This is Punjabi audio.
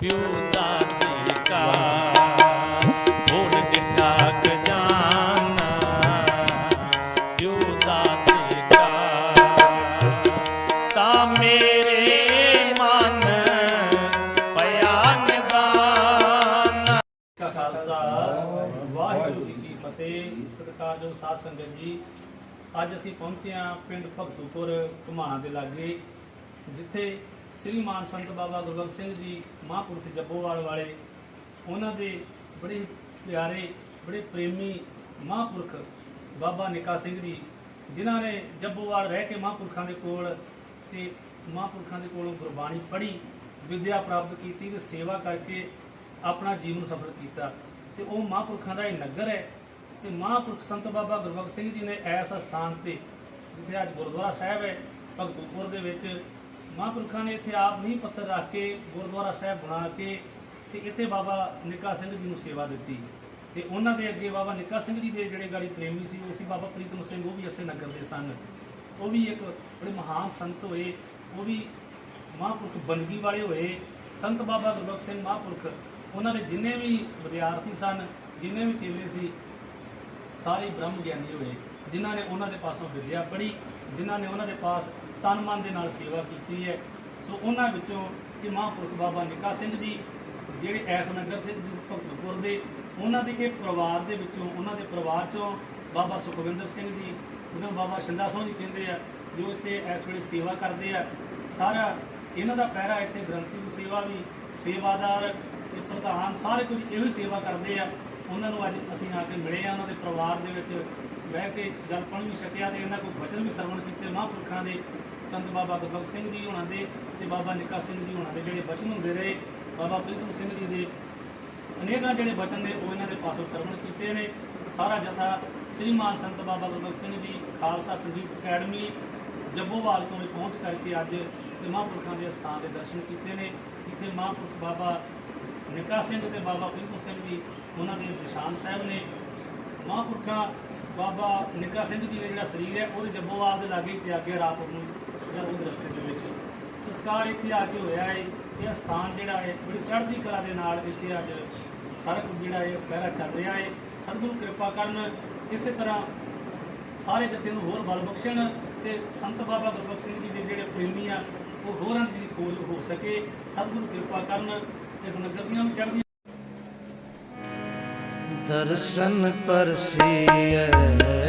ਪਿਉ ਦਾਤੇ ਕਾ ਹੋਰ ਦਿੱਤਾ ਖਜ਼ਾਨਾ ਪਿਉ ਦਾਤੇ ਕਾ ਤਾਂ ਮੇਰੇ ਮਨ ਪਿਆ ਨਿਦਾਨ। ਕਾ ਖਾਲਸਾ, ਵਾਹਿਗੁਰੂ ਜੀ ਕੀ ਫਤਿਹ ਸਤਿਕਾਰਯੋਗ ਸਾਧ ਸੰਗਤ ਜੀ। ਅੱਜ ਅਸੀਂ ਪਹੁੰਚੇ ਹਾਂ ਪਿੰਡ ਭਗਤੂਪੁਰ ਘੁਮਾਣਾ ਦੇ ਲਾਗੇ, ਜਿੱਥੇ ਸ੍ਰੀ ਮਾਨ ਸੰਤ ਬਾਬਾ ਗੁਰਬਖਸ਼ ਸਿੰਘ ਜੀ ਮਹਾਂਪੁਰਖ ਜੱਬੋਵਾਲ ਵਾਲੇ, ਉਹਨਾਂ ਦੇ ਬੜੇ ਪਿਆਰੇ, ਬੜੇ ਪ੍ਰੇਮੀ ਮਹਾਂਪੁਰਖ ਬਾਬਾ ਨਿਕਾ ਸਿੰਘ ਜੀ, ਜਿਨ੍ਹਾਂ ਨੇ ਜੱਬੋਵਾਲ ਰਹਿ ਕੇ ਮਹਾਂਪੁਰਖਾਂ ਦੇ ਕੋਲ ਤੇ ਮਹਾਂਪੁਰਖਾਂ ਦੇ ਕੋਲੋਂ ਗੁਰਬਾਣੀ ਪੜ੍ਹੀ, ਵਿਦਿਆ ਪ੍ਰਾਪਤ ਕੀਤੀ ਤੇ ਸੇਵਾ ਕਰਕੇ ਆਪਣਾ ਜੀਵਨ ਸਫਲ ਕੀਤਾ। ਤੇ ਉਹ ਮਹਾਂਪੁਰਖਾਂ ਦਾ ਇਹ ਨਗਰ ਹੈ ਤੇ ਮਹਾਂਪੁਰਖ ਸੰਤ ਬਾਬਾ ਗੁਰਬਖਸ਼ ਸਿੰਘ ਜੀ ਨੇ ਐਸ ਸਥਾਨ ਤੇ, ਜਿੱਥੇ ਅੱਜ ਗੁਰਦੁਆਰਾ ਸਾਹਿਬ ਹੈ, ਭਗਤੂਪੁਰ ਦੇ ਵਿੱਚ ਮਹਾਂਪੁਰਖਾਂ ਨੇ ਇੱਥੇ ਆਪ ਨੀਂਹ ਪੱਥਰ ਰੱਖ ਕੇ ਗੁਰਦੁਆਰਾ ਸਾਹਿਬ ਬਣਾ ਕੇ ਤੇ ਇੱਥੇ ਬਾਬਾ ਨਿੱਕਾ ਸਿੰਘ ਜੀ ਨੂੰ ਸੇਵਾ ਦਿੱਤੀ। ਤੇ ਉਹਨਾਂ ਦੇ ਅੱਗੇ ਬਾਬਾ ਨਿੱਕਾ ਸਿੰਘ ਜੀ ਦੇ ਜਿਹੜੇ ਗਾੜੀ ਪ੍ਰੇਮੀ ਸੀ, ਉਹ ਸੀ ਬਾਬਾ ਪ੍ਰੀਤਮ ਸਿੰਘ, ਉਹ ਵੀ ਇਸੇ ਨਗਰ ਦੇ ਸਨ। ਉਹ ਵੀ ਇੱਕ ਬੜੇ ਮਹਾਨ ਸੰਤ ਹੋਏ, ਉਹ ਵੀ ਮਹਾਂਪੁਰਖ ਬੰਦਗੀ ਵਾਲੇ ਹੋਏ। ਸੰਤ ਬਾਬਾ ਗੁਰਬਖਸ਼ ਸਿੰਘ ਮਹਾਂਪੁਰਖ, ਉਹਨਾਂ ਦੇ ਜਿੰਨੇ ਵੀ ਵਿਦਿਆਰਥੀ ਸਨ, ਜਿੰਨੇ ਵੀ ਚੇਲੇ ਸੀ, ਸਾਰੇ ਬ੍ਰਹਮ ਗਿਆਨੀ ਹੋਏ, ਜਿਨ੍ਹਾਂ ਨੇ ਉਹਨਾਂ ਦੇ ਪਾਸੋਂ ਵਿਦਿਆ ਪੜ੍ਹੀ, ਜਿਨ੍ਹਾਂ ਨੇ ਉਹਨਾਂ ਦੇ ਪਾਸ ਤਨ ਮਨ ਦੇ ਨਾਲ ਸੇਵਾ ਕੀਤੀ ਹੈ। ਸੋ ਉਹਨਾਂ ਵਿੱਚੋਂ ਇਹ ਮਹਾਂਪੁਰਖ ਬਾਬਾ ਨਿੱਕਾ ਸਿੰਘ ਜੀ, ਜਿਹੜੇ ਐਸ ਨਗਰ ਦੇ ਭਗਤਪੁਰ ਦੇ, ਉਹਨਾਂ ਦੇ ਇਹ ਪਰਿਵਾਰ ਦੇ ਵਿੱਚੋਂ, ਉਹਨਾਂ ਦੇ ਪਰਿਵਾਰ ਚੋਂ ਬਾਬਾ ਸੁਖਵਿੰਦਰ ਸਿੰਘ ਜੀ, ਜਿਹਨੂੰ ਬਾਬਾ ਸ਼ਿੰਦਾ ਸਿੰਘ ਜੀ ਕਹਿੰਦੇ ਆ, ਜੋ ਇੱਥੇ ਇਸ ਵੇਲੇ ਸੇਵਾ ਕਰਦੇ ਆ। ਸਾਰਾ ਇਹਨਾਂ ਦਾ ਪਹਿਰਾ ਇੱਥੇ ਗ੍ਰੰਥੀ ਦੀ ਸੇਵਾ ਵੀ, ਸੇਵਾਦਾਰ ਤੇ ਪ੍ਰਧਾਨ ਸਾਰੇ ਕੁਝ ਇਹੋ ਹੀ ਸੇਵਾ ਕਰਦੇ ਆ। ਉਹਨਾਂ ਨੂੰ ਅੱਜ ਅਸੀਂ ਆ ਕੇ ਮਿਲੇ ਆ, ਉਹਨਾਂ ਦੇ ਪਰਿਵਾਰ ਦੇ ਵਿੱਚ। ਬਹਿ ਕੇ ਗੱਲ ਪੜ੍ਹ ਵੀ ਛਕਿਆ ਤੇ ਇਹਨਾਂ ਕੋਲ ਬਚਨ ਵੀ ਸਰਵਣ ਕੀਤੇ ਮਹਾਂਪੁਰਖਾਂ ਦੇ ਸੰਤ ਬਾਬਾ ਗੁਰਬਖਸ਼ ਸਿੰਘ ਜੀ ਹੋਣਾ ਦੇ ਤੇ ਬਾਬਾ ਨਿੱਕਾ ਸਿੰਘ ਜੀ ਹੋਣਾ ਦੇ ਜਿਹੜੇ ਬਚਨ ਹੁੰਦੇ ਰਹੇ, ਬਾਬਾ ਪ੍ਰੀਤਮ ਸਿੰਘ ਜੀ ਦੇ। ਅਨੇਕਾਂ ਜਿਹੜੇ ਬਚਨ ਨੇ, ਉਹ ਇਹਨਾਂ ਦੇ ਪਾਸੋਂ ਸਰਵਣ ਕੀਤੇ ਨੇ। ਸਾਰਾ ਜਥਾ ਸ਼੍ਰੀਮਾਨ ਸੰਤ ਬਾਬਾ ਗੁਰਬਖਸ਼ ਸਿੰਘ ਜੀ, ਖਾਲਸਾ ਸੰਗੀਤ ਅਕੈਡਮੀ, ਜੱਬੋਵਾਲ ਤੋਂ ਪਹੁੰਚ ਕਰਕੇ ਅੱਜ ਇਹ ਮਹਾਂਪੁਰਖਾਂ ਦੇ ਸਥਾਨ ਦੇ ਦਰਸ਼ਨ ਕੀਤੇ ਨੇ। ਇੱਥੇ ਮਹਾਂਪੁਰਖ ਬਾਬਾ ਨਿੱਕਾ ਸਿੰਘ ਤੇ ਬਾਬਾ ਪ੍ਰੀਤਮ ਸਿੰਘ ਜੀ, ਉਹਨਾਂ ਦੇ ਨਿਸ਼ਾਨ ਸਾਹਿਬ ਨੇ। ਮਹਾਂਪੁਰਖਾਂ ਬਾਬਾ ਨਿੱਕਾ ਸਿੰਘ ਜੀ ਦਾ ਜਿਹੜਾ ਸਰੀਰ ਹੈ ਉਹਦੇ ਜੱਬੋਵਾਲ ਦੇ ਲਾਗੇ ਹੀ ਤਿਆਗਿਆ ਰਾਤ ਨੂੰ ਜਾਂ ਉਹਦੇ ਰਸਤੇ ਦੇ ਵਿੱਚ ਸੰਸਕਾਰ ਇੱਥੇ ਆ ਕੇ ਹੋਇਆ ਹੈ ਇਹ ਸਥਾਨ ਜਿਹੜਾ ਹੈ ਬੜੀ ਚੜ੍ਹਦੀ ਕਲਾ ਦੇ ਨਾਲ ਇੱਥੇ ਅੱਜ ਸਾਰਾ ਕੁਝ ਜਿਹੜਾ ਹੈ ਪਹਿਰਾ ਚੱਲ ਰਿਹਾ ਹੈ ਸਤਿਗੁਰੂ ਕਿਰਪਾ ਕਰਨ ਇਸੇ ਤਰ੍ਹਾਂ ਸਾਰੇ ਜਥੇ ਨੂੰ ਹੋਰ ਬਲ ਬਖਸ਼ਣ ਤੇ ਸੰਤ ਬਾਬਾ ਗੁਰਬਖਸ਼ ਸਿੰਘ ਜੀ ਦੇ ਜਿਹੜੇ ਪ੍ਰੇਮੀ ਆ, ਉਹ ਹੋਰਾਂ ਦੀ ਖੋਜ ਹੋ ਸਕੇ। ਸਤਿਗੁਰੂ ਕਿਰਪਾ ਕਰਨ ਇਸ ਨਗਰ ਦੀਆਂ ਵੀ ਚੜ੍ਹਦੀਆਂ ਦਰਸ਼ਨ ਪਰਸੀਐ।